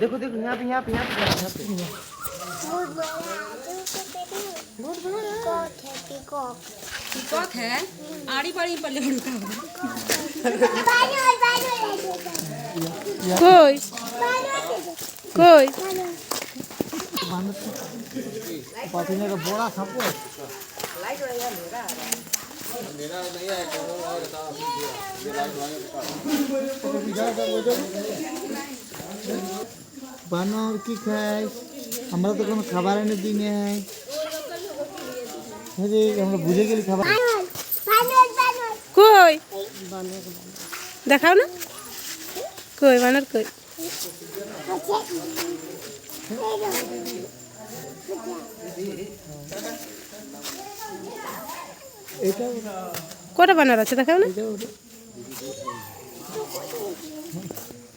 देखो देखो यहाँ पे यहाँ पे यहाँ पे यहाँ पे बहुत बड़ा पीकॉक पीकॉक है। आड़ी पाड़ी पर लड़का कोई। कोई। पसीने का बोरा सबको लाइट वाला मेरा मेरा नहीं है और ये বানর কি খাই আমরা তো কোনো খাবার এনে দিই নাই। এই যে আমরা বুঝে গেলি খাবার। বানর বানর বানর। কই? দেখাও না। কই বানর কই? কটা বানর আছে দেখাও না।